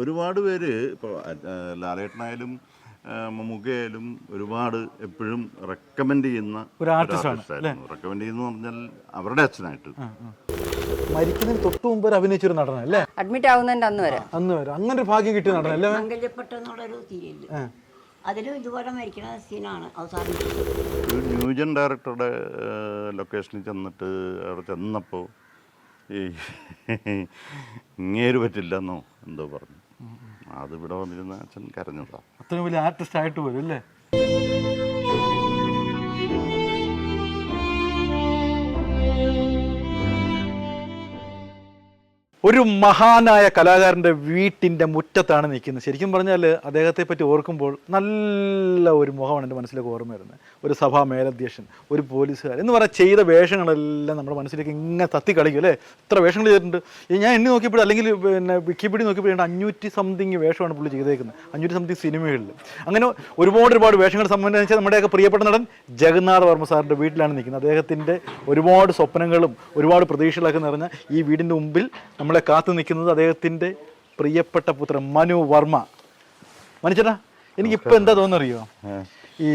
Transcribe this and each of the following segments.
ഒരുപാട് പേര് ഇപ്പോൾ ലാലേട്ടനായാലും മമ്മൂക്കയായാലും ഒരുപാട് എപ്പോഴും റെക്കമെൻഡ് ചെയ്യുന്ന ഒരു ആർട്ടിസ്റ്റാണ് റെക്കമെൻഡ് ചെയ്യുന്ന പറഞ്ഞാൽ അവരുടെ അച്ഛനായിട്ട്. മരിക്കുന്നതിന് തൊട്ട് മുമ്പ് ഒരു അഭിനയിച്ചൊരു നടനാണ് അല്ലേ? അഡ്മിറ്റ് ആവുന്നതിന്റെ അന്ന് വരെ. അന്ന് വരെ. അങ്ങനെ ഒരു ഭാഗ്യം കിട്ടിയ നടനല്ലേ മംഗല്യപ്പെട്ട എന്നുള്ളൊരു സീരിയൽ അതിലും ഇതുപോലെ മരിക്കുന്ന സീനാണ് അവസാനം. ഒരു ന്യൂജൻ ഡയറക്ടറുടെ ലൊക്കേഷനിൽ ചെന്നിട്ട് അവിടെ ചെന്നപ്പോൾ ഈ ഇങ്ങേര് പറ്റില്ലെന്നോ എന്തോ പറഞ്ഞു. അത് ഇവിടെ വന്നിരുന്ന അച്ഛൻ കരഞ്ഞതാ. അത്രയും വലിയ ആർട്ടിസ്റ്റ് ആയിട്ട് പോലും അല്ലേ? ഒരു മഹാനായ കലാകാരന്റെ വീട്ടിന്റെ മുറ്റത്താണ് നിൽക്കുന്നത്. ശരിക്കും പറഞ്ഞാൽ അദ്ദേഹത്തെ പറ്റി ഓർക്കുമ്പോൾ നല്ല ഒരു മുഖമാണ് എന്റെ മനസ്സിലേക്ക് ഓർമ്മ വരുന്നത്. ഒരു സഭാ മേലധ്യക്ഷൻ ഒരു പോലീസുകാർ എന്ന് പറയാൻ ചെയ്ത വേഷങ്ങളെല്ലാം നമ്മുടെ മനസ്സിലേക്ക് ഇങ്ങനെ തത്തി കളിക്കും അല്ലേ? ഇത്ര വേഷങ്ങൾ ചെയ്തിട്ടുണ്ട്. ഞാൻ എണ്ണി നോക്കിയപ്പോൾ അല്ലെങ്കിൽ പിന്നെ വിക്കിപീഡിയ നോക്കിയപ്പോൾ അഞ്ഞൂറ്റി സംതിങ് വേഷമാണ് പുള്ളി ചെയ്തേക്കുന്നത്. അഞ്ഞൂറ്റി സംതിങ് സിനിമകളിൽ അങ്ങനെ ഒരുപാട് ഒരുപാട് വേഷങ്ങൾ സംബന്ധിച്ച് നമ്മുടെയൊക്കെ പ്രിയപ്പെട്ട നടൻ ജഗന്നാഥ് വർമ്മ സാറിന്റെ വീട്ടിലാണ് നിൽക്കുന്നത്. അദ്ദേഹത്തിന്റെ ഒരുപാട് സ്വപ്നങ്ങളും ഒരുപാട് പ്രതീക്ഷകളൊക്കെ നിറഞ്ഞ ഈ വീടിന്റെ മുമ്പിൽ നമ്മളെ കാത്തു നിൽക്കുന്നത് അദ്ദേഹത്തിന്റെ പ്രിയപ്പെട്ട പുത്രൻ മനു വർമ്മ. മനുച്ചേട്ടാ എനിക്കിപ്പോൾ എന്താ തോന്നുന്നറിയോ? ഈ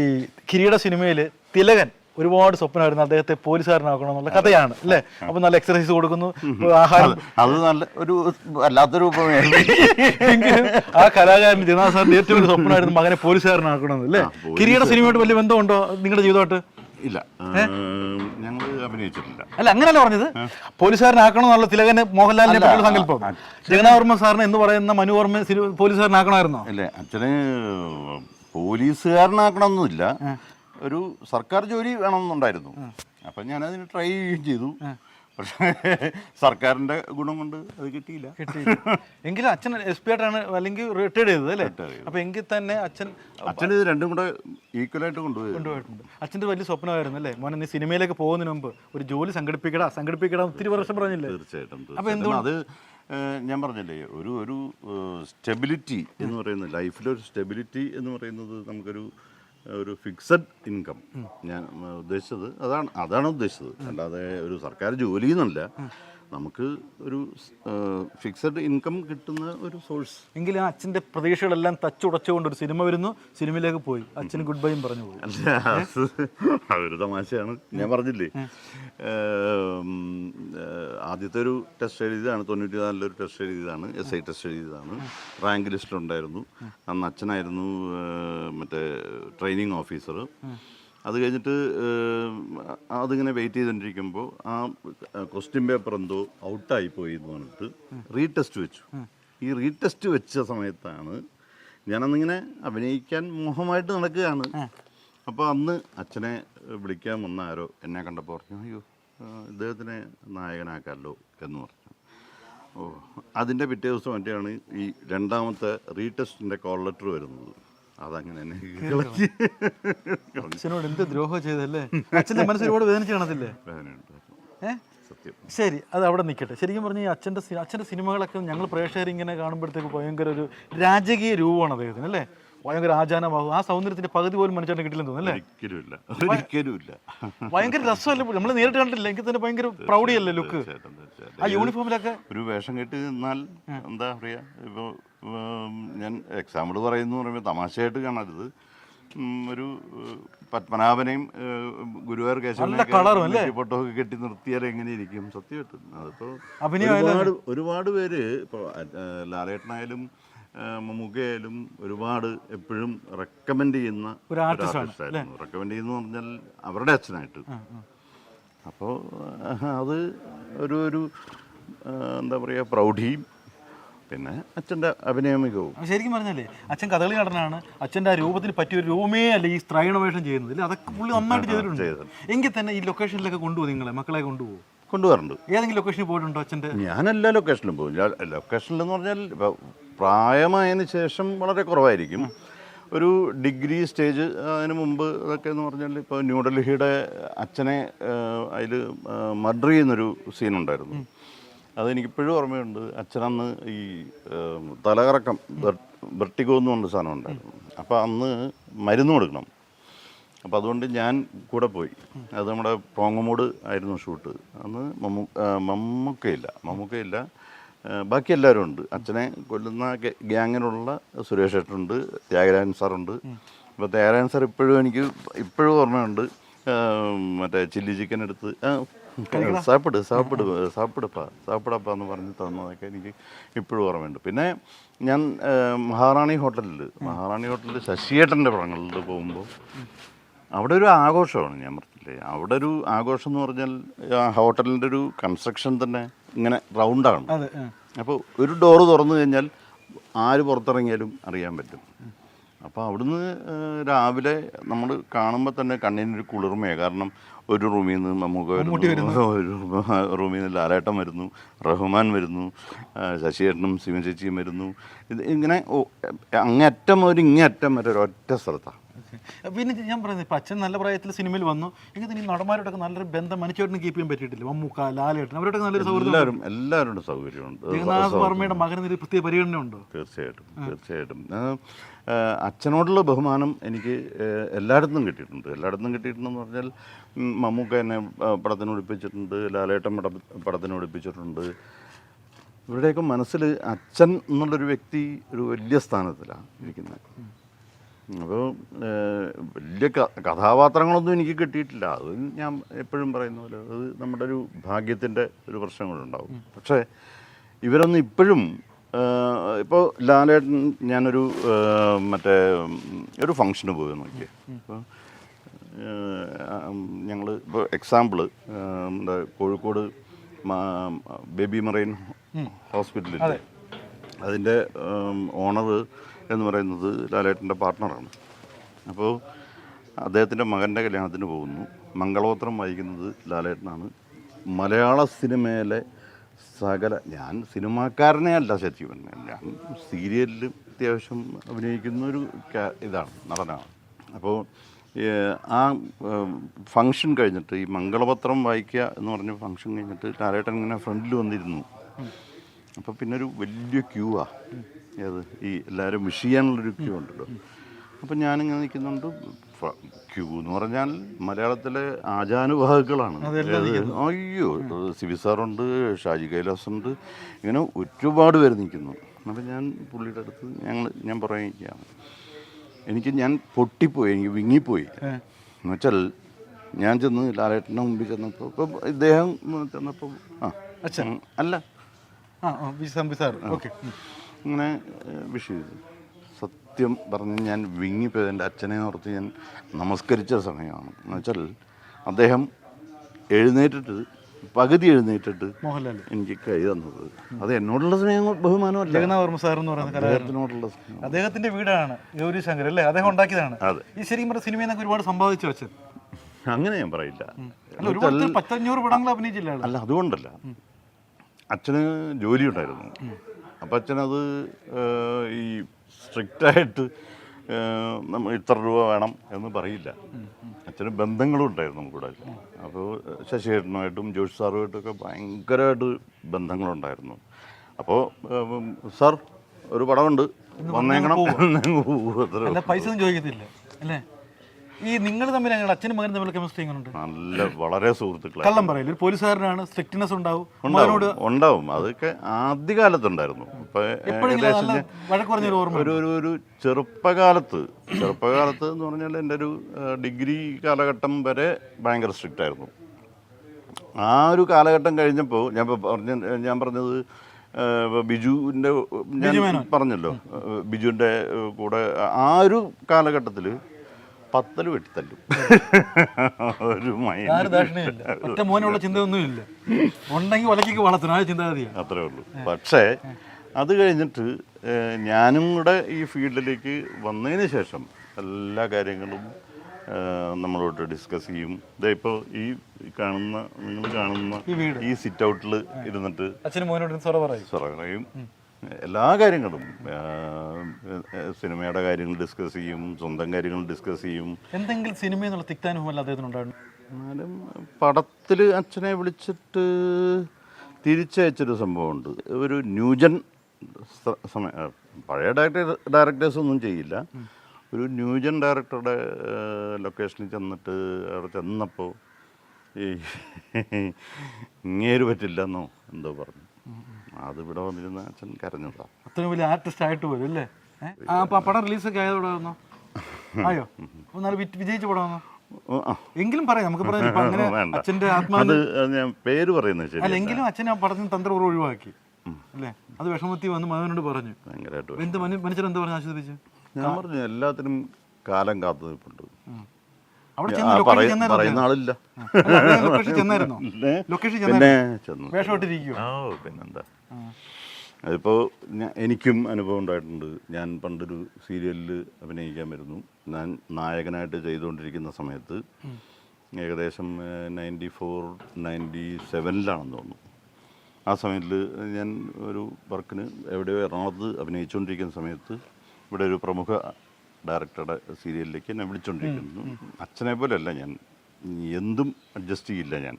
കിരീട സിനിമയിൽ തിലകൻ ഒരുപാട് സ്വപ്നമായിരുന്നു. അദ്ദേഹത്തെ പോലീസുകാരനാക്കണം എന്നുള്ള കഥയാണ് അല്ലേ? അപ്പൊ നല്ല എക്സർസൈസ് കൊടുക്കുന്നു ആഹാരം. അത് നല്ല ഒരു വല്ലാത്തൊരു രൂപമാണ് ആ കലാകാരൻ ജനാ സാറിന്റെ ഏറ്റവും വലിയ സ്വപ്നമായിരുന്നു മകനെ പോലീസുകാരനാക്കണം അല്ലേ? കിരീട സിനിമയായിട്ട് വലിയ ബന്ധമുണ്ടോ നിങ്ങളുടെ ജീവിതമായിട്ട്? ഇല്ല. ഞങ്ങൾ അഭിനയിച്ചിട്ടില്ല. അല്ല അങ്ങനല്ല പറഞ്ഞത്. പോലീസുകാരനാക്കണം എന്നുള്ള തിലകന് മോഹൻലാലിനെ പറ്റിയുള്ള സങ്കല്പം. ജഗനാവർമ്മ വർമ്മ സാറിന് എന്ന് പറയുന്ന മനു വർമ്മ സിനി- പോലീസുകാരനാക്കണമായിരുന്നോ? അല്ലേ അച്ഛന് പോലീസുകാരനാക്കണമെന്നില്ല ഒരു സർക്കാർ ജോലി വേണമെന്നുണ്ടായിരുന്നു. അപ്പം ഞാനതിന് ട്രൈ ചെയ്യുകയും ചെയ്തു. പക്ഷേ സർക്കാരിന്റെ ഗുണം കൊണ്ട് അത് കിട്ടിയില്ല. എങ്കിലും അച്ഛൻ എസ് പി ആയിട്ടാണ് അല്ലെങ്കിൽ റിട്ടയർഡ് ചെയ്തത് അല്ലേ? അപ്പൊ എങ്കിൽ തന്നെ അച്ഛൻ അച്ഛൻ ഇത് രണ്ടും കൂടെ ഈക്വലായിട്ട് കൊണ്ടുപോയി. കൊണ്ടുപോയിട്ടുണ്ട്. അച്ഛന്റെ വലിയ സ്വപ്നമായിരുന്നു അല്ലേ? മോനെ നീ സിനിമയിലേക്ക് പോകുന്നതിന് മുമ്പ് ഒരു ജോലി സംഘടിപ്പിക്കടാ സംഘടിപ്പിക്കടാ ഒത്തിരി വർഷം പറഞ്ഞില്ലേ? തീർച്ചയായിട്ടും അപ്പൊ എന്തുകൊണ്ട് അത് ഞാൻ പറഞ്ഞില്ലേ ഒരു ഒരു സ്റ്റെബിലിറ്റി എന്ന് പറയുന്നത് ലൈഫിലൊരു സ്റ്റെബിലിറ്റി എന്ന് പറയുന്നത് നമുക്കൊരു ഒരു ഫിക്സഡ് ഇൻകം ഞാൻ ഉദ്ദേശിച്ചത് അതാണ് അതാണ് ഉദ്ദേശിച്ചത്. അല്ലാതെ ഒരു സർക്കാർ ജോലി എന്നല്ല. നമുക്ക് ഒരു ഫിക്സഡ് ഇൻകം കിട്ടുന്ന ഒരു സോഴ്സ് എങ്കിലും ആ അച്ഛന്റെ പ്രതീക്ഷകളെല്ലാം തച്ചുടച്ചുകൊണ്ട് ഒരു സിനിമ വരുന്നു സിനിമയിലേക്ക് പോയി. അച്ഛന് ഗുഡ് ബൈയും പറഞ്ഞു പോയി. അല്ല ഒരു തമാശയാണ്. ഞാൻ പറഞ്ഞില്ലേ? ആദ്യത്തെ ഒരു ടെസ്റ്റ് എഴുതിയതാണ് തൊണ്ണൂറ്റി നാലിലൊരു ടെസ്റ്റ് എഴുതിയതാണ് എസ് ഐ ടെസ്റ്റ് എഴുതിയതാണ്. റാങ്ക് ലിസ്റ്റിലുണ്ടായിരുന്നു അന്ന് അച്ഛനായിരുന്നു മറ്റേ ട്രെയിനിങ് ഓഫീസർ അത് കഴിഞ്ഞിട്ട് അതിങ്ങനെ വെയിറ്റ് ചെയ്തുകൊണ്ടിരിക്കുമ്പോൾ ആ ക്വസ്റ്റ്യൻ പേപ്പർ എന്തോ ഔട്ടായി പോയി എന്ന് പറഞ്ഞിട്ട് റീടെസ്റ്റ് വെച്ചു. ഈ റീടെസ്റ്റ് വെച്ച സമയത്താണ് ഞാനന്നിങ്ങനെ അഭിനയിക്കാൻ മോഹമായിട്ട് നടക്കുകയാണ്. അപ്പോൾ അന്ന് അച്ഛനെ വിളിക്കാൻ വന്ന ആരോ എന്നെ കണ്ടപ്പോൾ പറഞ്ഞു അയ്യോ ഇദ്ദേഹത്തിനെ നായകനാക്കാമല്ലോ എന്ന് പറഞ്ഞു. ഓ അതിന്റെ പിറ്റേ ദിവസം മറ്റെയാണ് ഈ രണ്ടാമത്തെ റീടെസ്റ്റിന്റെ കോൾ ലെറ്റർ വരുന്നത്. അതങ്ങനെ അച്ഛനോട് എന്ത് ദ്രോഹം ചെയ്തല്ലേ അച്ഛന്റെ മനസ്സ് ഒരുപാട് വേദനിച്ച് കാണത്തില്ലേ ശരി അത് അവിടെ നിൽക്കട്ടെ ശരിക്കും പറഞ്ഞാൽ അച്ഛന്റെ അച്ഛന്റെ സിനിമകളൊക്കെ ഞങ്ങൾ പ്രേക്ഷകർ ഇങ്ങനെ കാണുമ്പോഴത്തേക്ക് ഭയങ്കര ഒരു രാജകീയ രൂപമാണ് അദ്ദേഹത്തിന് അല്ലേ? ഭയങ്കര ആചാരമാകും ആ സൗന്ദര്യത്തിന്റെ പകുതി പോലും മനുഷ്യനെ കിട്ടില്ലെന്ന് തോന്നുന്നു ഭയങ്കര രസമല്ലേ? നമ്മൾ നേരിട്ട് കണ്ടില്ല എനിക്ക് തന്നെ ഭയങ്കര പ്രൗഢിയല്ലേ ലുക്ക്. ആ യൂണിഫോമിലൊക്കെ ഒരു വേഷം കെട്ടി നിന്നാൽ എന്താ പറയാ? ഇപ്പോൾ ഞാൻ എക്സാമ്പിൾ പറയുന്നു പറയുമ്പോൾ തമാശയായിട്ട് കാണരുത്. ഒരു പത്മനാഭനെയും ഗുരുവായൂർ കേശവനെയും ഫോട്ടോ ഒക്കെ കെട്ടി നിർത്തിയാൽ എങ്ങനെ ഇരിക്കും സത്യമായിട്ടും അതിപ്പോൾ ഒരുപാട് ഒരുപാട് പേര് ഇപ്പോൾ ലാലേട്ടനായാലും മമ്മൂക്കയായാലും ഒരുപാട് എപ്പോഴും റെക്കമെൻഡ് ചെയ്യുന്ന ഒരു ആർട്ടിസ്റ്റായിരുന്നു റെക്കമെൻഡ് ചെയ്യുന്നു പറഞ്ഞാൽ അവരുടെ അച്ഛനായിട്ട്. അപ്പോൾ അത് ഒരു ഒരു എന്താ പറയുക പ്രൗഢിയും പിന്നെ അച്ഛന്റെ അഭിനയ മികവും ശരിക്കും പറഞ്ഞല്ലേ അച്ഛൻ കഥകളി നടനാണ്. അച്ഛന്റെ ആ രൂപത്തിന് പറ്റിയ ഒരു രൂപമേ അല്ല ഈ സ്ത്രൈണ വേഷം ചെയ്യുന്നത്. ഇല്ലേ? അതൊക്കെ പുള്ളി നന്നായിട്ട് ചെയ്തിട്ടുണ്ട്. എങ്കിൽ തന്നെ ഈ ലൊക്കേഷനിലൊക്കെ കൊണ്ടുപോകും നിങ്ങളെ മക്കളെ കൊണ്ടുപോകും. കൊണ്ടുവരുന്നുണ്ട് ഏതെങ്കിലും ലൊക്കേഷനിൽ പോയിട്ടുണ്ടോ അച്ഛന്റെ? ഞാൻ എല്ലാ ലൊക്കേഷനിലും പോകും ലൊക്കേഷനിൽ എന്ന് പറഞ്ഞാൽ പ്രായമായതിന് ശേഷം വളരെ കുറവായിരിക്കും. ഒരു ഡിഗ്രി സ്റ്റേജ് അതിന് മുമ്പ് അതൊക്കെ എന്ന് പറഞ്ഞാൽ ഇപ്പോൾ ന്യൂഡൽഹിയുടെ അച്ഛനെ അതിൽ മർഡർ ചെയ്യുന്നൊരു സീനുണ്ടായിരുന്നു അതെനിക്കിപ്പോഴും ഓർമ്മയുണ്ട്. അച്ഛനന്ന് ഈ തലകറക്കം വെർട്ടിഗോ എന്ന് പറഞ്ഞ സാധനം ഉണ്ടായിരുന്നു. അപ്പോൾ അന്ന് മരുന്ന് കൊടുക്കണം. അപ്പോൾ അതുകൊണ്ട് ഞാൻ കൂടെ പോയി. അത് നമ്മുടെ പോങ്ങമോട് ആയിരുന്നു ഷൂട്ട്. അന്ന് മമ്മു മമ്മൂക്കയില്ല. മമ്മൂക്കയില്ല. ബാക്കി എല്ലാവരും ഉണ്ട്. അച്ഛനെ കൊല്ലുന്ന ഗ്യാങ്ങിനുള്ള സുരേഷ് ഏട്ടനുണ്ട്. ത്യാഗരാജൻ സാറുണ്ട്. അപ്പോൾ ത്യാഗരാജൻ സാർ ഇപ്പോഴും എനിക്ക് ഇപ്പോഴും ഓർമ്മയുണ്ട്. മറ്റേ ചില്ലി ചിക്കൻ എടുത്ത് സാപ്പിട് സാപ്പിട് സാപ്പിടപ്പാ സാപ്പിടപ്പാ എന്ന് പറഞ്ഞ് തന്നതൊക്കെ എനിക്ക് ഇപ്പോഴും ഓർമ്മയുണ്ട്. പിന്നെ ഞാൻ മഹാറാണി ഹോട്ടലിൽ മഹാറാണി ഹോട്ടലിൽ ശശിയേട്ടന്റെ പടങ്ങളിൽ പോകുമ്പോൾ അവിടെ ഒരു ആഘോഷമാണ് ഞാൻ പറഞ്ഞില്ലേ. അവിടെ ഒരു ആഘോഷം എന്ന് പറഞ്ഞാൽ ആ ഹോട്ടലിന്റെ ഒരു കൺസ്ട്രക്ഷൻ തന്നെ ഇങ്ങനെ റൗണ്ടാണ് അപ്പോൾ ഒരു ഡോറ് തുറന്നു കഴിഞ്ഞാൽ ആര് പുറത്തിറങ്ങിയാലും അറിയാൻ പറ്റും. അപ്പോൾ അവിടുന്ന് രാവിലെ നമ്മൾ കാണുമ്പോൾ തന്നെ കണ്ണിനൊരു കുളിർമയാണ് കാരണം ഒരു റൂമിൽ നിന്ന് നമുക്ക് ഒരു റൂമിൽ നിന്ന് ലാലേട്ടൻ വരുന്നു റഹ്മാൻ വരുന്നു ശശിയേട്ടനും ശിവൻ ചേച്ചിയും വരുന്നു. ഇത് ഇങ്ങനെ അങ്ങേയറ്റം ഒരു ഇങ്ങേയറ്റം വരെ ഒരൊറ്റ സ്ഥലത്താണ്. പിന്നെ ഞാൻ പറയുന്നത് ഇപ്പം അച്ഛൻ നല്ല പ്രായത്തിൽ സിനിമയിൽ വന്നു. എനിക്ക് ഈ നടന്മാരോടൊക്കെ നല്ലൊരു ബന്ധം മനുഷ്യരോടും കീപ്പ് ചെയ്യാൻ പറ്റിയിട്ടില്ല? മമ്മൂക്ക ലാലേട്ടൻ. അവരോടൊക്കെ നല്ലൊരു സൗകര്യം എല്ലാവരും സൗകര്യമുണ്ട്. ജഗന്നാഥ് വർമ്മയുടെ മകന് ഒരു പ്രത്യേക പരിഗണന ഉണ്ടോ? തീർച്ചയായിട്ടും തീർച്ചയായിട്ടും. അച്ഛനോടുള്ള ബഹുമാനം എനിക്ക് എല്ലായിടത്തും കിട്ടിയിട്ടുണ്ട്. എല്ലായിടത്തും കിട്ടിയിട്ടുണ്ടെന്ന് പറഞ്ഞാൽ മമ്മൂക്ക എന്നെ പടത്തിന് ഒളിപ്പിച്ചിട്ടുണ്ട് ലാലേട്ടൻ പട പടത്തിന് ഒളിപ്പിച്ചിട്ടുണ്ട്. ഇവരുടെയൊക്കെ മനസ്സിൽ അച്ഛൻ എന്നുള്ളൊരു വ്യക്തി ഒരു വലിയ സ്ഥാനത്തിലാണ് ഇരിക്കുന്നത്. അപ്പോൾ വലിയ കഥാപാത്രങ്ങളൊന്നും എനിക്ക് കിട്ടിയിട്ടില്ല. അത് ഞാൻ എപ്പോഴും പറയുന്ന പോലെ അത് നമ്മുടെ ഒരു ഭാഗ്യത്തിന്റെ ഒരു പ്രശ്നങ്ങളുണ്ടാവും. പക്ഷേ ഇവരൊന്നും ഇപ്പോഴും ഇപ്പോൾ ലാലേട്ടൻ ഞാനൊരു മറ്റേ ഒരു ഫങ്ഷന് പോയി നോക്കിയേ. അപ്പോൾ ഞങ്ങൾ ഇപ്പോൾ എക്സാമ്പിൾ നമ്മുടെ കോഴിക്കോട് ബേബി മറൈൻ ഹോസ്പിറ്റലിൽ അതിന്റെ ഓണർ എന്ന് പറയുന്നത് ലാലേട്ടന്റെ പാർട്ട്ണറാണ് അപ്പോൾ അദ്ദേഹത്തിന്റെ മകന്റെ കല്യാണത്തിന് പോകുന്നു. മംഗളോത്രം വായിക്കുന്നത് ലാലേട്ടനാണ്. മലയാള സിനിമയിലെ സകല ഞാൻ സിനിമാക്കാരനെ അല്ല ശരിക്കും ഞാൻ സീരിയലിലും അത്യാവശ്യം അഭിനയിക്കുന്ന ഒരു ഇതാണ് നടനാണ്. അപ്പോൾ ആ ഫങ്ഷൻ കഴിഞ്ഞിട്ട് ഈ മംഗളപത്രം വായിക്കുക എന്ന് പറഞ്ഞ ഫങ്ഷൻ കഴിഞ്ഞിട്ട് ലാലേട്ടൻ ഇങ്ങനെ ഫ്രണ്ടിൽ വന്നിരുന്നു. അപ്പോൾ പിന്നെ ഒരു വലിയ ക്യൂ ആ. ഏത്? ഈ എല്ലാവരും വിഷ് ചെയ്യാനുള്ളൊരു ക്യൂ ഉണ്ടല്ലോ. അപ്പം ഞാനിങ്ങനെ നിൽക്കുന്നുണ്ട്. ക്യൂ എന്ന് പറഞ്ഞാൽ മലയാളത്തിലെ ആചാനുഭാഗങ്ങളാണ്? അയ്യോ സിബി സാറുണ്ട് ഷാജി കൈലാസുണ്ട് ഇങ്ങനെ ഒരുപാട് പേര് നിൽക്കുന്നു. അപ്പം ഞാൻ പുള്ളിയുടെ അടുത്ത് ഞങ്ങൾ ഞാൻ പറയുകയാണ്. എനിക്ക് ഞാൻ പൊട്ടിപ്പോയി എനിക്ക് വിങ്ങിപ്പോയി. എന്നുവെച്ചാൽ ഞാൻ ചെന്ന് ലാലേട്ടന്റെ മുമ്പിൽ ചെന്നപ്പോൾ ഇപ്പം ഇദ്ദേഹം ചെന്നപ്പോൾ ആ അല്ല ഇങ്ങനെ വിഷ്. ചെയ്തു സത്യം പറഞ്ഞ് ഞാൻ വിങ്ങിപ്പോയത് എന്റെ അച്ഛനെ ഓർത്ത് ഞാൻ നമസ്കരിച്ച സമയമാണ്. എന്ന് വെച്ചാൽ അദ്ദേഹം എഴുന്നേറ്റിട്ട് പകുതി എഴുന്നേറ്റിട്ട് മോഹൻലാൽ എനിക്ക് കൈ തന്നത്. അത് എന്നോടുള്ള സ്നേഹം ബഹുമാനമല്ല. ജഗന്നാഥ് വർമ്മ സാർ എന്ന് പറയുന്ന അദ്ദേഹത്തിനോടുള്ള അദ്ദേഹത്തിന്റെ വീടാണ് ഗൗരി ശങ്കർ അല്ലേ? അദ്ദേഹം ഉണ്ടാക്കിയതാണ്. ഈ ശരിക്കും പറഞ്ഞ സിനിമയിൽ നിന്നൊക്കെ ഒരുപാട് സമ്പാദിച്ചു വെച്ചത് അങ്ങനെ ഞാൻ പറയില്ല. പത്തഞ്ഞൂറ് പടങ്ങൾ അഭിനയിച്ചില്ല അല്ല അതുകൊണ്ടല്ല. അച്ഛന് ജോലി ഉണ്ടായിരുന്നു അപ്പം അച്ഛനത് ഈ സ്ട്രിക്റ്റായിട്ട് നമ്മൾ ഇത്ര രൂപ വേണം എന്ന് പറയില്ല. അച്ഛന് ബന്ധങ്ങളും ഉണ്ടായിരുന്നു കൂടെ. അപ്പോൾ ശശിയേട്ടനുമായിട്ടും ജോഷി സാറുമായിട്ടൊക്കെ ഭയങ്കരമായിട്ട് ബന്ധങ്ങളുണ്ടായിരുന്നു. അപ്പോൾ സാർ ഒരു പടമുണ്ട് വന്നേക്കണം. പൈസ ചോദിക്കത്തില്ല. അല്ലേ? ഈ നിങ്ങൾ തമ്മിൽ അച്ഛനും മകനും തമ്മിൽ കെമിസ്ട്രി എങ്ങനെയുണ്ട് നല്ല വളരെ സുഹൃത്തുക്കളാണ് കള്ളം പറയില്ല ഒരു പോലീസുകാരനാണ് സ്ട്രിക്ട്നെസ് ഉണ്ടാവും. മകനോട് ഉണ്ടാവും. അതൊക്കെ ആദ്യകാലത്തുണ്ടായിരുന്നു. ഒരു ഒരു ഒരു ചെറുപ്പകാലത്ത് ചെറുപ്പകാലത്ത് എന്ന് പറഞ്ഞാൽ എന്റെ ഒരു ഡിഗ്രി കാലഘട്ടം വരെ ഭയങ്കര സ്ട്രിക്റ്റ് ആയിരുന്നു. ആ ഒരു കാലഘട്ടം കഴിഞ്ഞപ്പോൾ ഞാൻ പറഞ്ഞ ഞാൻ പറഞ്ഞത് ബിജുവിന്റെ ഞാൻ പറഞ്ഞല്ലോ ബിജുവിന്റെ കൂടെ ആ ഒരു കാലഘട്ടത്തിൽ പത്തൽ വെട്ടിത്തല്ലും. ഒരു ഒറ്റ മോനുള്ള ചിന്തയൊന്നും ഇല്ല ഉണ്ടെങ്കിൽ ഒലക്കേക്ക് വളർത്തണം. ആ ചിന്താഗതിയാണ് അത്രേ ഉള്ളൂ. പക്ഷേ അത് കഴിഞ്ഞിട്ട് ഞാനും കൂടെ ഈ ഫീൽഡിലേക്ക് വന്നതിന് ശേഷം എല്ലാ കാര്യങ്ങളും നമ്മളോട്ട് നമ്മളോട് ഡിസ്കസ് ചെയ്യും. ഇതേ ഇപ്പോൾ ഈ കാണുന്ന നിങ്ങൾ കാണുന്ന ഈ സിറ്റ് ഔട്ടിൽ ഇരുന്നിട്ട് അച്ഛനും മോനോട് സൊറ പറയും. പറയും. എല്ലാ കാര്യങ്ങളും. സിനിമയുടെ കാര്യങ്ങൾ ഡിസ്കസ് ചെയ്യും സ്വന്തം കാര്യങ്ങൾ ഡിസ്കസ് ചെയ്യും. എന്തെങ്കിലും സിനിമ എന്നുള്ള തിക്താനുഭവം അദ്ദേഹത്തിന് ഉണ്ടായിരുന്നു? എന്നാലും പടത്തിൽ അച്ഛനെ വിളിച്ചിട്ട് തിരിച്ചയച്ചൊരു സംഭവമുണ്ട്. ഒരു ന്യൂജൻ സമയ പഴയ ഡയറക്ടർ ഡയറക്ടേഴ്സൊന്നും ചെയ്യില്ല. ഒരു ന്യൂജൻ ഡയറക്ടറുടെ ലൊക്കേഷനിൽ ചെന്നിട്ട് അവിടെ ചെന്നപ്പോൾ ഈ ഇങ്ങേര് പറ്റില്ലെന്നോ എന്തോ പറഞ്ഞു. അത് ഇവിടെ വന്നിരുന്ന അച്ഛൻ കരഞ്ഞതാ. അത്രയും വലിയ ആർട്ടിസ്റ്റ് ആയിട്ട് വരും അല്ലേ? ആ അപ്പൊ പടം റിലീസൊക്കെ ആയതോടായിരുന്നോ ആയോ? എന്നാലും വിജയിച്ച പടമാണോ എങ്കിലും പറയാം നമുക്ക് പറയാം അങ്ങനെ അച്ഛന്റെ ആത്മാവ് ഞാൻ പേര് പറയുന്നത് ശരി അല്ല എങ്കിലും അച്ഛൻ ആ പടത്തിന് തന്ത്രപൂർവം ഒഴിവാക്കി. അല്ലേ? അത് വിഷമത്തി വന്ന് മകനോട് പറഞ്ഞു. എന്ത് മനു മനുഷ്യൻ എന്താ പറഞ്ഞു ആശ്വസിപ്പിച്ചു ഞാൻ പറഞ്ഞു എല്ലാത്തിനും കാലം കാത്തു നിൽപ്പുണ്ട് പറയുന്ന ആളില്ല. പിന്നെ ചെന്നായിരുന്നു. ചെന്നു. പിന്നെന്താ? അതിപ്പോൾ എനിക്കും അനുഭവം ഉണ്ടായിട്ടുണ്ട്. ഞാൻ പണ്ടൊരു സീരിയലിൽ അഭിനയിക്കാൻ വരുന്നു. ഞാൻ നായകനായിട്ട് ചെയ്തുകൊണ്ടിരിക്കുന്ന സമയത്ത് ഏകദേശം നയന്റി ഫോർ നയന്റി സെവനിലാണെന്ന് തോന്നുന്നു. ആ സമയത്തിൽ ഞാൻ ഒരു വർക്കിന് എവിടെയോ എറണാകുളത്ത് അഭിനയിച്ചുകൊണ്ടിരിക്കുന്ന സമയത്ത് ഇവിടെ ഒരു പ്രമുഖ ഡയറക്ടറുടെ സീരിയലിലേക്ക് എന്നെ വിളിച്ചുകൊണ്ടിരിക്കുന്നു അച്ഛനെ പോലെയല്ല ഞാൻ. എന്തും അഡ്ജസ്റ്റ് ചെയ്യില്ല ഞാൻ.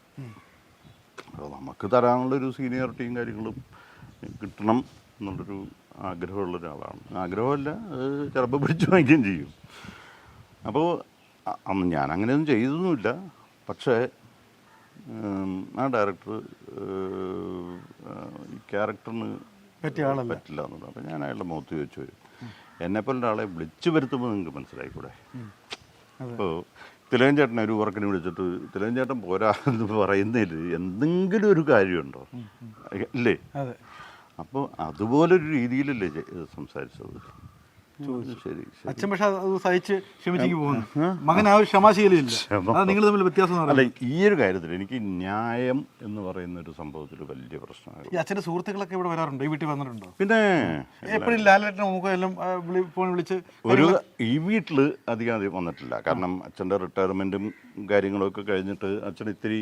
അപ്പോൾ നമുക്ക് തരാനുള്ളൊരു സീനിയോറിറ്റിയും കാര്യങ്ങളും കിട്ടണം എന്നുള്ളൊരു ആഗ്രഹമുള്ള ഒരാളാണ് ആഗ്രഹമല്ല അത് ചിലപ്പോൾ പിടിച്ചു വാങ്ങിക്കുകയും ചെയ്യും. അപ്പോൾ അന്ന് ഞാൻ അങ്ങനെയൊന്നും ചെയ്തൊന്നുമില്ല. പക്ഷേ ആ ഡയറക്ടർ ഈ ക്യാരക്ടറിന് പറ്റില്ല എന്നുള്ളത്. അപ്പോൾ ഞാൻ അയാളുടെ മുഖത്ത് ചോദിച്ചു വരും. എന്നെപ്പോലെ ഒരാളെ വിളിച്ചു വരുത്തുമ്പോൾ നിങ്ങൾക്ക് മനസ്സിലായിക്കൂടെ? അപ്പോൾ തിലകൻ ചേട്ടനെ ഒരു വർക്കിന് വിളിച്ചിട്ട് തിലകൻ ചേട്ടൻ പോരാ എന്ന് പറയുന്നതിൽ എന്തെങ്കിലും ഒരു കാര്യമുണ്ടോ? അല്ലേ അപ്പോൾ അതുപോലൊരു രീതിയിലല്ലേ സംസാരിച്ചത്? ശരി അച്ഛൻ പക്ഷെ അത് സഹിച്ച് ക്ഷമിച്ചേക്ക് പോകുന്നു. മകൻ ആ ഒരു ക്ഷമാശീലില്ല അത് നിങ്ങൾ തമ്മിൽ വ്യത്യാസം അല്ല ഈ ഒരു കാര്യത്തിൽ എനിക്ക് ന്യായം എന്ന് പറയുന്ന ഒരു സംഭവത്തിൽ വലിയ പ്രശ്നമാണ് ഈ അച്ഛന്റെ സുഹൃത്തുക്കളൊക്കെ ഇവിടെ വരാറുണ്ടോ? ഈ വീട്ടിൽ വന്നിട്ടുണ്ടോ? പിന്നെ എപ്പോഴും ലാലേട്ടനെ നമുക്ക് എല്ലാം ഫോൺ വിളിച്ച് ഒരു ഈ വീട്ടിൽ അധികം അധികം വന്നിട്ടില്ല. കാരണം അച്ഛന്റെ റിട്ടയർമെന്റും കാര്യങ്ങളൊക്കെ കഴിഞ്ഞിട്ട് അച്ഛൻ ഇത്തിരി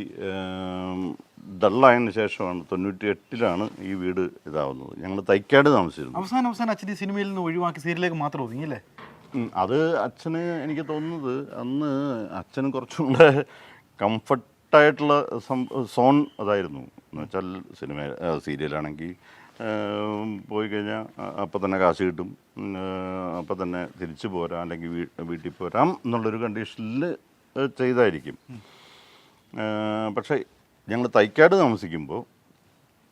ഡള്ളായതിനു ശേഷമാണ് തൊണ്ണൂറ്റി എട്ടിലാണ് ഈ വീട് ഇതാവുന്നത്. ഞങ്ങൾ തൈക്കാട് താമസിച്ചിരുന്നു. അവസാനം അവസാനം അച്ഛൻ ഈ സിനിമയിൽ നിന്ന് ഒഴിവാക്കി സീരിയലേക്ക് മാത്രം ഒതുങ്ങി അല്ലേ അത് അച്ഛന് എനിക്ക് തോന്നുന്നത് അന്ന് അച്ഛന് കുറച്ചും കൂടെ കംഫർട്ടായിട്ടുള്ള സോൺ അതായിരുന്നു. എന്ന് വെച്ചാൽ സിനിമ സീരിയലാണെങ്കിൽ പോയി കഴിഞ്ഞാൽ അപ്പം തന്നെ കാശ് കിട്ടും. അപ്പം തന്നെ തിരിച്ചു പോരാം അല്ലെങ്കിൽ വീ വീട്ടിൽ പോരാം എന്നുള്ളൊരു കണ്ടീഷനിൽ ചെയ്തായിരിക്കും. പക്ഷേ ഞങ്ങൾ തൈക്കാട് താമസിക്കുമ്പോൾ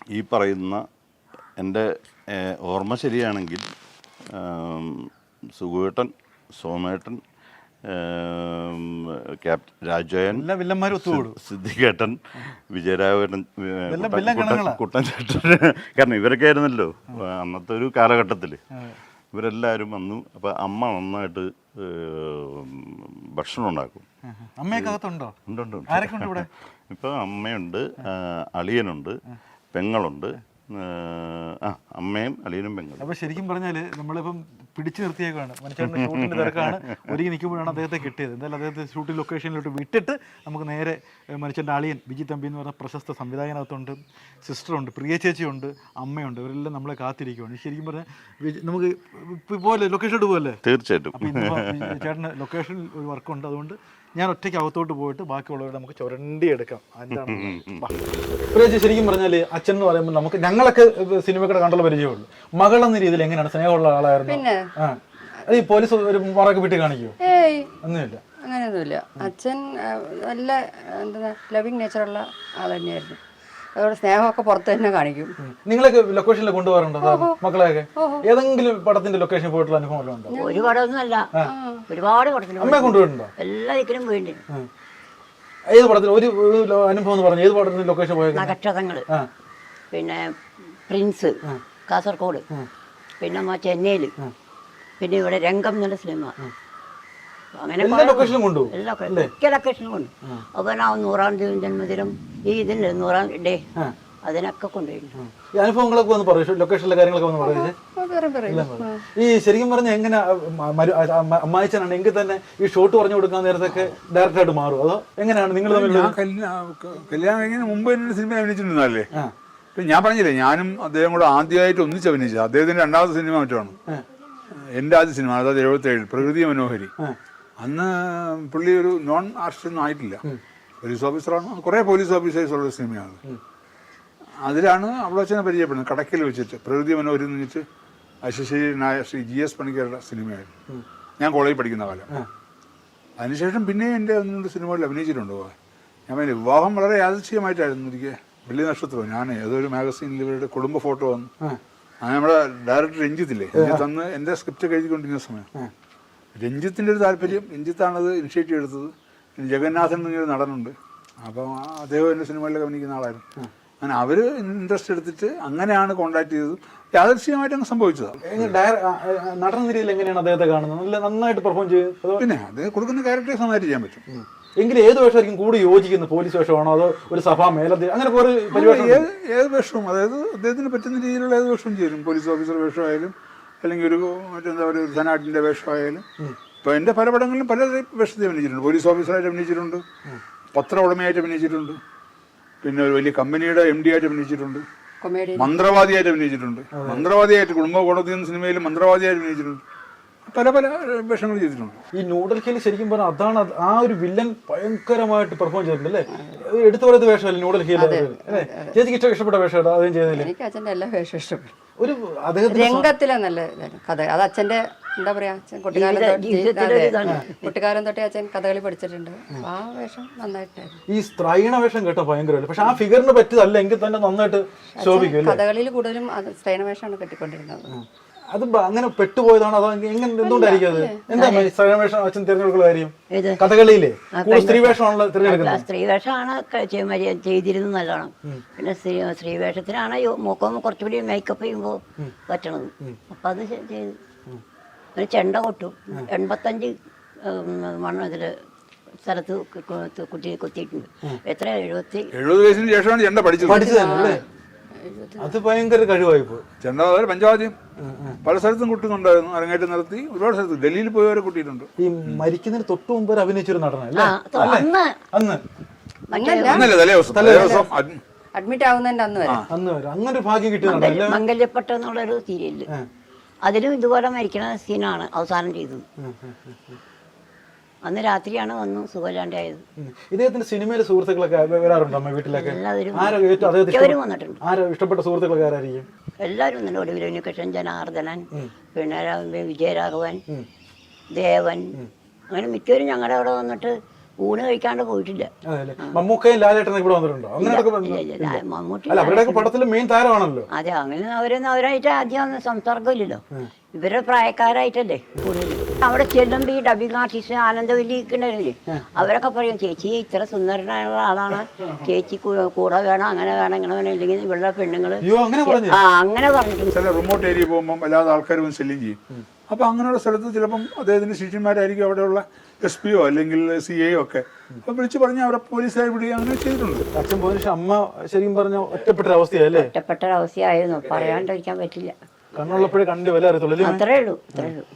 ഈ പറയുന്ന എന്റെ ഓർമ്മ ശരിയാണെങ്കിൽ സുഗുവേട്ടൻ സോമേട്ടൻ ക്യാപ്റ്റൻ രാജയൻ സിദ്ധികേട്ടൻ ഒത്തുകൂടും ഗണങ്ങളാ. കുട്ടൻ ചേട്ടൻ. കാരണം ഇവരൊക്കെ ആയിരുന്നല്ലോ അന്നത്തെ ഒരു കാലഘട്ടത്തിൽ ഇവരെല്ലാവരും വന്നു. അപ്പോൾ അമ്മ നന്നായിട്ട് ഭക്ഷണം ഉണ്ടാക്കും. അമ്മയൊക്കെ അകത്തുണ്ടോ? ഉണ്ട് ഉണ്ട് ഉണ്ട്. ആരൊക്കെ ഉണ്ട് ഇവിടെ? ഇപ്പോൾ അമ്മയുണ്ട് അളിയനുണ്ട് പെങ്ങളുണ്ട്. ആ, അമ്മയും അളിയനും പെങ്ങളും. അപ്പോൾ ശരിക്കും പറഞ്ഞാൽ നമ്മളിപ്പം പിടിച്ചു നിർത്തിയേക്കാണ് മനുഷ്യരുടെ ഷൂട്ടിന്റെ തിരക്കാണ്. ഒരുങ്ങി നിൽക്കുമ്പോഴാണ് അദ്ദേഹത്തെ കിട്ടിയത്. എന്തായാലും അദ്ദേഹത്തെ ഷൂട്ടിംഗ് ലൊക്കേഷനിലോട്ട് വിട്ടിട്ട് നമുക്ക് നേരെ മനുഷ്യന്റെ അളിയൻ വിജി തമ്പി എന്ന് പറഞ്ഞ പ്രശസ്ത സംവിധായകനകത്തുണ്ട് സിസ്റ്ററുണ്ട് പ്രിയ ചേച്ചിയുണ്ട് അമ്മയുണ്ട്. ഇവരെല്ലാം നമ്മളെ കാത്തിരിക്കുകയാണ് ശരിക്കും പറഞ്ഞാൽ നമുക്ക് പോലെ ലൊക്കേഷനിലോട്ട് പോകല്ലേ തീർച്ചയായിട്ടും. ചേട്ടന് ലൊക്കേഷനിൽ ഒരു വർക്കുണ്ട് അതുകൊണ്ട് ഞാൻ ഒറ്റയ്ക്ക് അകത്തോട്ട് പോയിട്ട് ബാക്കിയുള്ളവരെ നമുക്ക് ചുരണ്ടി എടുക്കാം. പ്രിയച്ചി ശരിക്കും പറഞ്ഞാൽ അച്ഛൻ എന്ന് പറയുമ്പോൾ നമുക്ക് ഞങ്ങളൊക്കെ സിനിമയൊക്കെ കണ്ടുള്ള പരിചയമുള്ളൂ. മകൾ എന്ന രീതിയിൽ എങ്ങനെയാണ് സ്നേഹമുള്ള ആളായിരുന്നു? പിന്നെ? ആ. അത് ഈ പോലീസ് ഒരു മുറൊക്കെ വിട്ട് കാണിക്കുമോ ഏയ്. ഒന്നുമില്ല. അങ്ങനെയൊന്നുമില്ല. അച്ഛൻ നല്ല എന്താ ലവിങ് നേച്ചറുള്ള ആൾ തന്നെയായിരുന്നു. അതുകൊണ്ട് സ്നേഹമൊക്കെ പുറത്ത് തന്നെ കാണിക്കും. നിങ്ങളൊക്കെ ലൊക്കേഷനിൽ കൊണ്ടുപോകാറുണ്ടോ? മക്കളെയൊക്കെ? ഏതെങ്കിലും പടത്തിന്റെ ലൊക്കേഷൻ പോയിട്ടുള്ള അനുഭവം ഉണ്ടോ? ഒരു പടമൊന്നുമല്ല. ഒരുപാട് അമ്മയെ കൊണ്ടുപോയിട്ടുണ്ടോ? എല്ലാ ദിക്കിലും പോയിട്ടുണ്ട്. ഏത് പടത്തിൽ ഒരു അനുഭവം എന്ന് പറഞ്ഞു ഏത് പടത്തിന് ലൊക്കേഷൻ പോയത് നക്ഷത്രങ്ങൾ പിന്നെ പ്രിൻസ് കാസർഗോഡ് പിന്നെ ചെന്നൈയിൽ. ചെന്നൈയിൽ പിന്നെ ഇവിടെ രംഗം എന്നുള്ള സിനിമ. അങ്ങനെ എല്ലാ ലൊക്കേഷനും കൊണ്ടുപോകും എല്ലാ മിക്ക ലൊക്കേഷനും കൊണ്ട് അപ്പോൾ ആ നൂറാം തീയതി ജന്മദിനം ഈ ഇതിന്റെ നൂറാം ഡേ അതിനൊക്കെ കൊണ്ടുപോയിട്ടുണ്ട് അനുഭവങ്ങളൊക്കെ ഒന്ന് പറയൂ ലൊക്കേഷനിലെ കാര്യങ്ങളൊക്കെ ഒന്ന് പറയൂ ഈ ശരിക്കും പറഞ്ഞ എങ്ങനെ അമ്മായിച്ചനാണ് എങ്കിൽ തന്നെ ഈ ഷോട്ട് പറഞ്ഞു കൊടുക്കാൻ നേരത്തൊക്കെ ഡയറക്റ്റായിട്ട് മാറും. അതോ എങ്ങനെയാണ് നിങ്ങൾ തമ്മിൽ കല്യാണം കല്യാണം കഴിഞ്ഞ മുമ്പ് എന്നൊരു സിനിമ അഭിനയിച്ചിട്ടുണ്ടല്ലേ ഇപ്പൊ ഞാൻ പറഞ്ഞില്ലേ ഞാനും അദ്ദേഹം കൂടെ ആദ്യമായിട്ട് ഒന്നിച്ച് അഭിനയിച്ചത്. അദ്ദേഹത്തിന്റെ രണ്ടാമത്തെ സിനിമ മറ്റാണ് എന്റെ ആദ്യ സിനിമ അതായത് എഴുപത്തി ഏഴിൽ പ്രകൃതി മനോഹരി. അന്ന് പുള്ളി ഒരു നോൺ ആർട്ടിസ്റ്റ് ഒന്നും ആയിട്ടില്ല. പോലീസ് ഓഫീസറാണ് കുറേ പോലീസ് ഓഫീസേഴ്സ് ഉള്ള സിനിമയാണ് അതിലാണ് അവിടെ വെച്ചാൽ പരിചയപ്പെടുന്നത്. കടക്കിൽ വെച്ചിട്ട് പ്രകൃതി മനോഹരി നിന്നിട്ട് വെച്ചിട്ട് അശശി നായ ശ്രീ ജി എസ് പണിക്കരുടെ സിനിമയായിരുന്നു ഞാൻ കോളേജിൽ പഠിക്കുന്ന കാലം. അതിനുശേഷം പിന്നെ എന്റെ ഒന്നുകൊണ്ട് സിനിമകളിൽ അഭിനയിച്ചിട്ടുണ്ട് ഞാൻ പറഞ്ഞു വിവാഹം വളരെ യാദൃശ്യമായിട്ടായിരുന്നു എനിക്ക് വലിയ നക്ഷത്രം. ഞാൻ ഏതൊരു മാഗസീനിൽ ഇവരുടെ കുടുംബ ഫോട്ടോ വന്നു അങ്ങനെ നമ്മുടെ ഡയറക്ടർ രഞ്ജിത്തില്ലേ തന്ന് എന്റെ സ്ക്രിപ്റ്റ് എഴുതിക്കൊണ്ടിരുന്ന സമയം. രഞ്ജിത്തിന്റെ ഒരു താല്പര്യം രഞ്ജിത്താണത് ഇനിഷ്യേറ്റീവ് എടുത്തത് പിന്നെ ജഗന്നാഥൻ എന്നൊരു നടനുണ്ട്. അപ്പം അദ്ദേഹം എന്റെ സിനിമകളിലൊക്കെ അഭിനയിക്കുന്ന ആളായിരുന്നു. അങ്ങനെ അവർ ഇൻട്രസ്റ്റ് എടുത്തിട്ട് അങ്ങനെയാണ് കോണ്ടാക്ട് ചെയ്തത്. യാദൃശ്യമായിട്ട് അങ്ങ് സംഭവിച്ചതാണ്. നടന്ന രീതിയിൽ എങ്ങനെയാണ് അദ്ദേഹത്തെ കാണുന്നത്? നല്ല നന്നായിട്ട് പെർഫോം ചെയ്ത്. പിന്നെ അത് കൊടുക്കുന്ന ക്യാരക്ടേഴ്സ് നന്നായിട്ട് ചെയ്യാൻ പറ്റും. എങ്കിലും ഏത് വേഷമായിരിക്കും കൂടി യോജിക്കുന്നത്? പോലീസ് വേഷമാണോ അതോ ഒരു സഭാ മേലധ്യ അങ്ങനെ ഏത് വേഷവും അതായത് അദ്ദേഹത്തിന് പറ്റുന്ന രീതിയിലുള്ള ഏത് വേഷവും ചെയ്യും. പോലീസ് ഓഫീസർ വേഷമായാലും അല്ലെങ്കിൽ ഒരു മറ്റെന്താ പറയുക ഒരു ധനാട്ടിന്റെ വേഷമായാലും. ഇപ്പോൾ എന്റെ പല പടങ്ങളിലും പല വേഷത്തിൽ അഭിനയിച്ചിട്ടുണ്ട്. പോലീസ് ഓഫീസറായിട്ട് അഭിനയിച്ചിട്ടുണ്ട്. പത്ര ഉടമയായിട്ട് അഭിനയിച്ചിട്ടുണ്ട്. പിന്നെ ഒരു വലിയ കമ്പനിയുടെ എം ഡി ആയിട്ട് അഭിനയിച്ചിട്ടുണ്ട്. മന്ത്രവാദിയായിട്ട് അഭിനയിച്ചിട്ടുണ്ട്. മന്ത്രവാദിയായിട്ട് കുടുംബ കോടതി എന്ന സിനിമയിൽ മന്ത്രവാദിയായിട്ട് അഭിനയിച്ചിട്ടുണ്ട്. പല പല വേഷങ്ങൾ ചെയ്തിട്ടുണ്ട്. ഈ ന്യൂഡൽഹിയിൽ ശരിക്കും പറഞ്ഞാൽ അതാണ് ആ ഒരു വില്ലൻ ഭയങ്കരമായിട്ട് പെർഫോം ചെയ്തിട്ടുണ്ട് അല്ലേ? എടുത്തു പറയുന്ന വേഷമല്ലേ ന്യൂഡൽഹിയിൽ അല്ലേ? ചേച്ചിക്ക് ഇഷ്ടം ഇഷ്ടപ്പെട്ട വേഷം? അതും ചെയ്തില്ല എനിക്ക് അച്ഛന്റെ എല്ലാ വേഷം ഇഷ്ടപ്പെട്ടു. ഒരു രംഗത്തിലെ നല്ല കഥ. അത് അച്ഛന്റെ എന്താ പറയാ അച്ഛൻ കുട്ടിക്കാലം. കുട്ടിക്കാലം തൊട്ടേ അച്ഛൻ കഥകളി പഠിച്ചിട്ടുണ്ട്. ആ വേഷം നന്നായിട്ടായിരുന്നു. ഈ സ്ത്രൈണ വേഷം കേട്ടോ ഭയങ്കരമല്ലേ പക്ഷെ ആ ഫിഗറിന് പറ്റിയതല്ല എങ്കിൽ തന്നെ നന്നായിട്ട് ശോഭിക്കും കഥകളിയിൽ കൂടുതലും സ്ത്രൈണ വേഷമാണ് കെട്ടിക്കൊണ്ടിരുന്നത്. അത് അങ്ങനെ പെട്ടുപോയതാണ്? അതോ എങ്ങനെ എന്തുകൊണ്ടായിരിക്കും അത്? എന്താ സ്ത്രീവേഷം അച്ഛൻ തിരഞ്ഞെടുക്കുന്ന കാര്യം? ഏത്? കഥകളിയില്ലേ? കൂടുതൽ സ്ത്രീ വേഷമാണല്ലോ തിരഞ്ഞെടുക്കുന്നത് സ്ത്രീവേഷമാണ് ചെയ്തിരുന്നത് നല്ലോണം. പിന്നെ സ്ത്രീ സ്ത്രീവേഷത്തിനാണ് മുഖം കുറച്ചുകൂടി മേക്കപ്പ് ചെയ്യുമ്പോൾ പറ്റണത്. അപ്പം അത് ചെയ്തു. ഒരു ചെണ്ട കൊട്ടും. എൺപത്തഞ്ച് മണ്ണ് ഇതിൽ സ്ഥലത്ത് കു- കു- കുത്തിയിട്ടുണ്ട്. എത്ര എഴുപത്തി എഴുപത് വയസ്സിന് ശേഷമാണ് ചെണ്ട പഠിച്ചത്. പഠിച്ചു തന്നെ അല്ലേ? അത് ഭയങ്കര കഴിവായി പോയി. ചെണ്ട അതായത് പഞ്ചവാദ്യം പല സ്ഥലത്തും കുട്ടുന്നുണ്ടായിരുന്നു. അരങ്ങേറ്റം നടത്തി ഒരുപാട് സ്ഥലത്ത്. ഡൽഹിയിൽ പോയവരെ കൂട്ടിയിട്ടുണ്ട്. ഈ മരിക്കുന്നതിന് തൊട്ട് മുമ്പ് അഭിനയിച്ചൊരു നടനല്ലേ അന്ന്. അന്നല്ല അഡ്മിറ്റ് ആവുന്നതിന്റെ അന്ന് വരെ. അന്ന് വരെ. അങ്ങനെ ഒരു ഭാഗ്യം കിട്ടിയ മംഗല്യപ്പെട്ട എന്നുള്ളൊരു സീരിയൽ അതിലും ഇതുപോലെ മരിക്കണ സീനാണ് അവസാനം ചെയ്തത്. അന്ന് രാത്രിയാണ് വന്നു സുഖമില്ലാണ്ടായത്. ഇദ്ദേഹത്തിന്റെ സിനിമയിലെ സുഹൃത്തുക്കളൊക്കെ വരാറുണ്ടോ അമ്മ വീട്ടിലൊക്കെ? എല്ലാവരും വന്നിട്ടുണ്ട്. ആരോ ഇഷ്ടപ്പെട്ട സുഹൃത്തുക്കളൊക്കെ ആരായിരിക്കും? എല്ലാവരും ഒന്നുമില്ല ഒടുവിൽ ഉണ്ണികൃഷ്ണൻ ജനാർദ്ദനൻ പിന്നെ വിജയരാഘവൻ ദേവൻ. അങ്ങനെ മിക്കവരും ഞങ്ങളുടെ അവിടെ വന്നിട്ട് ഊണ് കഴിക്കാണ്ട് പോയിട്ടില്ല. മമ്മൂക്കയും ലാലേട്ടനും ഇവിടെ വന്നിട്ടുണ്ടോ? അങ്ങനെയൊക്കെ പടത്തിൽ മെയിൻ താരമാണല്ലോ. അതെ അങ്ങനെ അവരൊന്നും അവരായിട്ട് ആദ്യം സംസർഗമില്ലല്ലോ ഇവരുടെ പ്രായക്കാരായിട്ടല്ലേ കൂടുതൽ. അവിടെ ചെല്ലുമ്പോൾ ഈ ഡബിങ് ആർട്ടിസ്റ്റ് ആനന്ദവല്ലിക്കുണ്ടല്ലേ അവരൊക്കെ പറയും ചേച്ചി ഇത്ര സുന്ദരനായുള്ള ആളാണ്. ചേച്ചി കൂടെ വേണം അങ്ങനെ വേണം ഇങ്ങനെ വേണം. ഇല്ലെങ്കിൽ ഇവിടെ പെണ്ണുങ്ങൾ അങ്ങനെ ആ അങ്ങനെ പറഞ്ഞിട്ടുണ്ട്. ചില റിമോട്ട് ഏരിയ പോകുമ്പോൾ വല്ലാതെ ആൾക്കാർ വന്ന് ശല്യം ചെയ്യും. അപ്പോൾ അങ്ങനെയുള്ള സ്ഥലത്ത് ചിലപ്പം അദ്ദേഹത്തിന്റെ ശിഷ്യന്മാരായിരിക്കും അവിടെയുള്ള എസ് പിയോ അല്ലെങ്കിൽ സി ഐ ഒക്കെ. അപ്പൊ വിളിച്ചു പറഞ്ഞ് അവരെ പോലീസുകാർ വിടുകയും അങ്ങനെ ചെയ്തിട്ടുണ്ട്. അച്ഛൻ പോലീസ് അമ്മ ശരിക്കും പറഞ്ഞ ഒറ്റപ്പെട്ട അവസ്ഥയല്ലേ ഒറ്റപ്പെട്ട അവസ്ഥയായിരുന്നു പറയാണ്ടിരിക്കാൻ പറ്റില്ല. കണ്ണുള്ളപ്പോഴേ കണ്ടു വല്ല അറിയത്തുള്ളൂ അത്രേ ഉള്ളൂ അത്രേ ഉള്ളൂ.